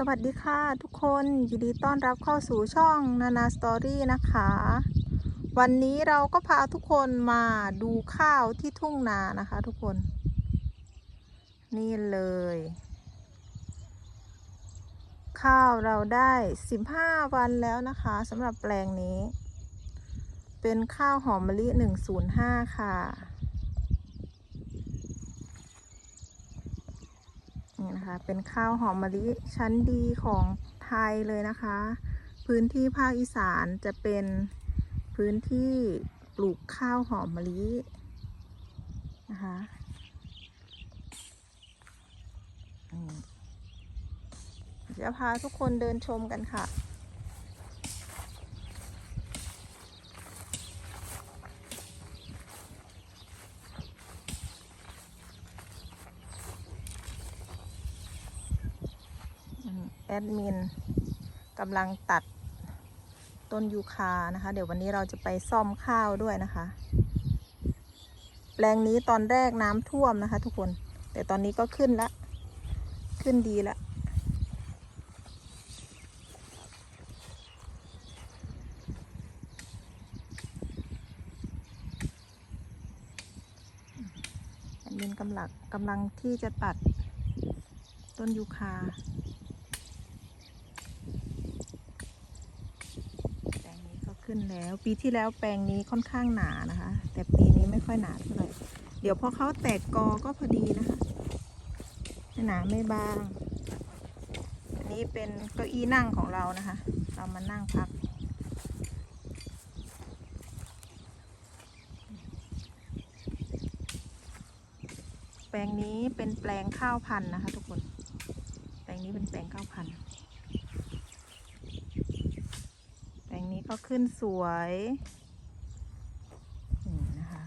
สวัสดีค่ะทุกคนยินดีต้อนรับเข้าสู่ช่องนานาสตอรี่นะคะ วันนี้เราก็พาทุกคนมาดูข้าวที่ทุ่งนานะคะทุกคน นี่เลย ข้าวเราได้ 15 วันแล้วนะคะสำหรับแปลงนี้ เป็นข้าวหอมมะลิ 105 ค่ะ นี่นะคะ เป็นข้าวหอมมะลิชั้นดีของไทยเลยนะคะ พื้นที่ภาคอีสานจะเป็นพื้นที่ปลูกข้าวหอมมะลินะคะอืมเดี๋ยวพาทุกคนเดินชมกันค่ะ แอดมินกำลังตัดต้นยูคานะคะ เดี๋ยววันนี้เราจะไปซ่อมข้าวด้วยนะคะ แปลงนี้ตอนแรกน้ำท่วมนะคะ ทุกคน แต่ตอนนี้ก็ขึ้นละขึ้นดีละแอดมินกำลังกำลังที่จะตัดต้นยูคา แปลงนี้ก็ ขึ้นแล้ว ปีที่แล้วแปลงนี้ค่อนข้างหนานะคะ แต่ปีนี้ไม่ค่อยหนาเท่าไหร่เดี๋ยวพอเขาแตกกอก็พอดีนะคะไม่หนาไม่บาง อันนี้เป็นเก้าอี้นั่งของเรานะคะ เรามานั่งพัก แปลงนี้เป็นแปลงข้าวพันธุ์นะคะ ทุกคน แปลงนี้เป็นแปลงข้าวพันธุ์ แปลงนี้ ก็ขึ้นสวยนี่นะคะ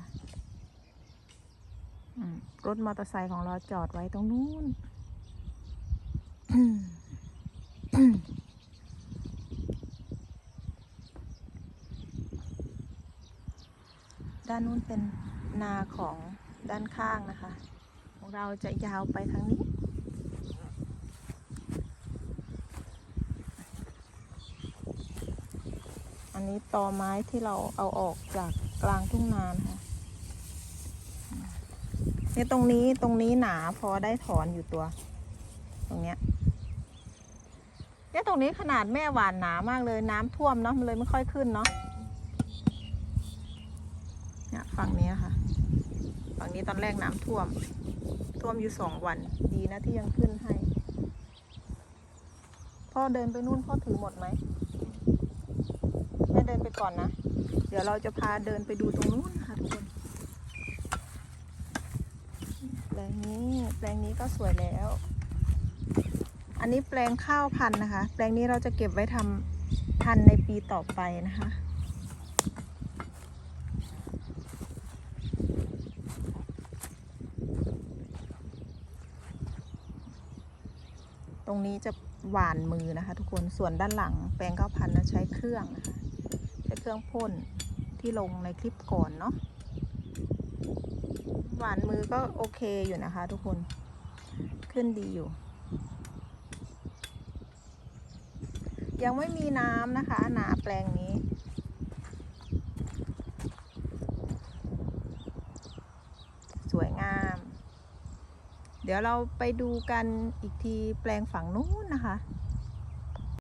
รถมอเตอร์ไซค์ของเราจอดไว้ตรงนู้น ด้านนู้นเป็นนาของด้านข้างนะคะ ของเราจะยาวไปทางนี้ นนี้ตอไม้ที่เราเอาออกจากกลางทุ่งนานะคะเนี่ยตรงนี้ตรงนี้หนาพอได้ถอนอยู่ตัว ตรงเนี้ยเนี่ยตรงนี้ขนาดแม่หวานหนามากเลยน้ำท่วมเนาะมันเลยไม่ค่อยขึ้นเนาะเนี่ยฝั่งนี้ค่ะฝั่งนี้ตอนแรกน้ำท่วม ท่วมอยู่สองวัน ดีนะที่ยังขึ้นให้ พ่อเดินไปนู่นพ่อถือหมดไหม ดินไปก่อนนะ เดี๋ยวเราจะพาเดินไปดูตรงนู้นนะคะทุกคนแปลงนี้แปลงนี้ก็สวยแล้ว อันนี้แปลงข้าวพันธุ์นะคะ แปลงนี้เราจะเก็บไว้ทำพันธุ์ในปีต่อไปนะคะตรงนี้จะหวานมือนะคะทุกคน ส่วนด้านหลังแปลงข้าวพันธุ์นะใช้เครื่องนะคะ เครื่องพ่นที่ลงในคลิปก่อนเนาะหวานมือก็โอเคอยู่นะคะทุกคนขึ้นดีอยู่ ยังไม่มีน้ำนะคะ นาแปลงนี้สวยงาม เดี๋ยวเราไปดูกันอีกทีแปลงฝั่งนู้นนะคะ